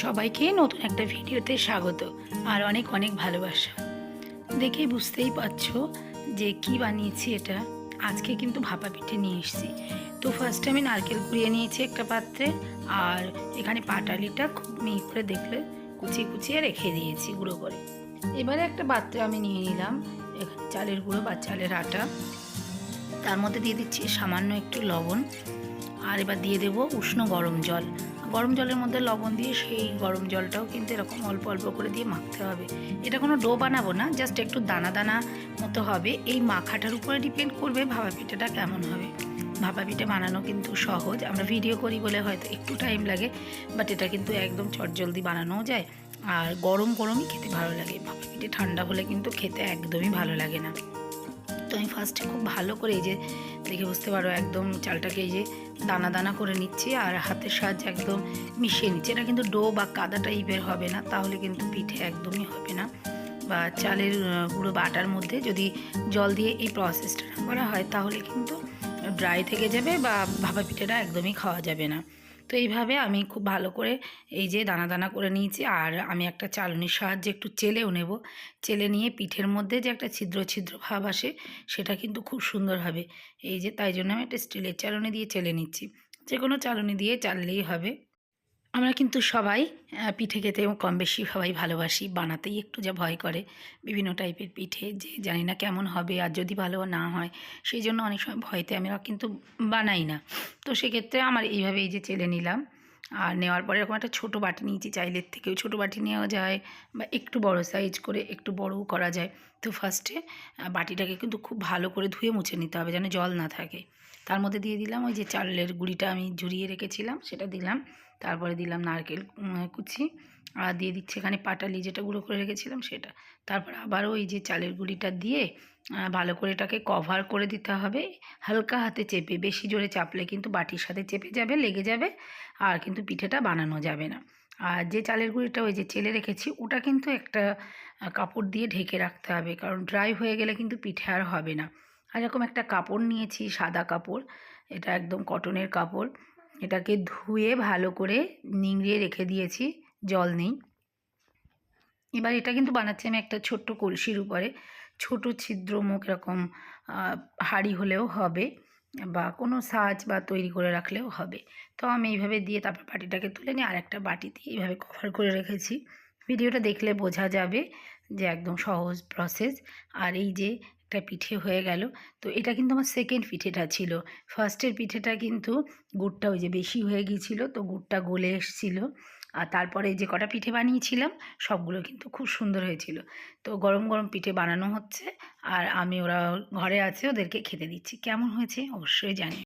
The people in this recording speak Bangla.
সবাইকে নতুন একটা ভিডিওতে স্বাগত আর অনেক অনেক ভালোবাসা। দেখে বুঝতেই পারছ যে কি বানিয়েছি এটা। আজকে কিন্তু ভাপা পিঠে নিয়ে এসেছি। তো ফার্স্টে আমি নারকেল কুড়িয়ে নিয়েছি একটা পাত্রে আর এখানে পাটালিটা খুব মিহি করে দেখলে কুচিয়ে কুচিয়ে রেখে দিয়েছি গুঁড়ো করে। এবারে একটা পাত্রে আমি নিয়ে নিলাম চালের গুঁড়ো বা চালের আটা। তার মধ্যে দিয়ে দিচ্ছি সামান্য একটু লবণ আর এবার দিয়ে দেবো উষ্ণ গরম জল। গরম জলের মধ্যে লবণ দিয়ে সেই গরম জলটাও কিন্তু এরকম অল্প অল্প করে দিয়ে মাখতে হবে। এটা কোনো ডো বানাবো না জাস্ট একটু দানা দানা মতো হবে। এই মাখাটার উপরে ডিপেন্ড করবে ভাপা পিঠাটা কেমন হবে। ভাপা পিঠে বানানো কিন্তু সহজ, আমরা ভিডিও করি বলে হয়তো একটু টাইম লাগে বাট এটা কিন্তু একদম চটজলদি বানানোও যায়। আর গরম গরমই খেতে ভালো লাগে। ভাপা পিঠে ঠান্ডা হলে কিন্তু খেতে একদমই ভালো লাগে না। তো আমি ফার্স্টে খুব ভালো করে এই যে দেখে বুঝতে পারো একদম চালটাকে এই যে দানা দানা করে নিচ্ছি আর হাতের সাহায্যে একদম মিশিয়ে নিচ্ছি। এটা কিন্তু ডো বা কাদা টাইপের হবে না, তাহলে কিন্তু পিঠে একদমই হবে না। বা চালের গুঁড়ো বাটার মধ্যে যদি জল দিয়ে এই প্রসেসটা করা হয়, তাহলে কিন্তু ড্রাই থেকে যাবে বা ভাপা পিঠেটা একদমই খাওয়া যাবে না। তো এইভাবে আমি খুব ভালো করে এই যে দানা দানা করে নিয়েছি। আর আমি একটা চালনির সাহায্যে একটু চেলেও নেব। চেলে নিয়ে পিঠের মধ্যে যে একটা ছিদ্র ছিদ্র ভাব আসে, সেটা কিন্তু খুব সুন্দর হবে। এই যে তাই জন্য আমি একটা স্টিলের চালনি দিয়ে চেলে নিচ্ছি। যে কোনো চালনি দিয়ে চাললেই হবে। আমরা কিন্তু সবাই পিঠে খেতে এবং কম বেশি সবাই ভালোবাসি, বানাতেই একটু যা ভয় করে। বিভিন্ন টাইপের পিঠে, যে জানি না কেমন হবে আর যদি ভালো না হয়, সেই জন্য অনেক সময় ভয়তে আমরা কিন্তু বানাই না। তো সেক্ষেত্রে আমার এইভাবে এই যে চেলে নিলাম। আর নেওয়ার পরে এরকম একটা ছোটো বাটি নিয়েছি চাইলের থেকেও ছোটো বাটি নেওয়া যায় বা একটু বড় সাইজ করে একটু বড়ও করা যায়। তো ফার্স্টে বাটিটাকে কিন্তু খুব ভালো করে ধুয়ে মুছে নিতে হবে যেন জল না থাকে। তার মধ্যে দিয়ে দিলাম ওই যে চালের গুঁড়িটা আমি ঝুরিয়ে রেখেছিলাম, সেটা দিলাম। তারপরে দিলাম নারকেল কুচি, আর দিয়ে দিচ্ছি এখানে পাটালি যেটা গুঁড়ো করে রেখেছিলাম সেটা। তারপর আবার ওই যে চালের গুঁড়িটা দিয়ে ভালো করে এটাকে কভার করে দিতে হবে। হালকা হাতে চেপে, বেশি জোরে চাপলে কিন্তু বাটির সাথে চেপে যাবে, লেগে যাবে, আর কিন্তু পিঠেটা বানানো যাবে না। আর যে চালের গুঁড়িটা ওই যে চেলে রেখেছি, ওটা কিন্তু একটা কাপড় দিয়ে ঢেকে রাখতে হবে, কারণ ড্রাই হয়ে গেলে কিন্তু পিঠে আর হবে না। আর এরকম একটা কাপড় নিয়েছি, সাদা কাপড়, এটা একদম কটনের কাপড়। এটাকে ধুয়ে ভালো করে নিংড়িয়ে রেখে দিয়েছি, জল নেই। এবার এটা কিন্তু বানাচ্ছি আমি একটা ছোট্ট কলসির উপরে। ছোট ছিদ্র মুখ এরকম হাঁড়ি হলেও হবে বা কোনো সাজ বা তৈরি করে রাখলেও হবে। তো আমি এইভাবে দিয়ে তারপর বাটিটাকে তুলে নিয়ে আরেকটা বাটি দিয়ে এইভাবে কভার করে রেখেছি। ভিডিওটা দেখলে বোঝা যাবে যে একদম সহজ প্রসেস আর এই যে একটা পিঠে হয়ে গেল। তো এটা কিন্তু আমার সেকেন্ড পিঠেটা ছিল। ফার্স্টের পিঠেটা কিন্তু গুড়টা ওই যে বেশি হয়ে গিয়েছিল, তো গুড়টা গলে এসছিল। আর তারপরে যে কটা পিঠে বানিয়েছিলাম, সবগুলো কিন্তু খুব সুন্দর হয়েছিল। তো গরম গরম পিঠে বানানো হচ্ছে, আর আমি ওরা ঘরে আছে, ওদেরকে খেতে দিচ্ছি। কেমন হয়েছে? অবশ্যই জানি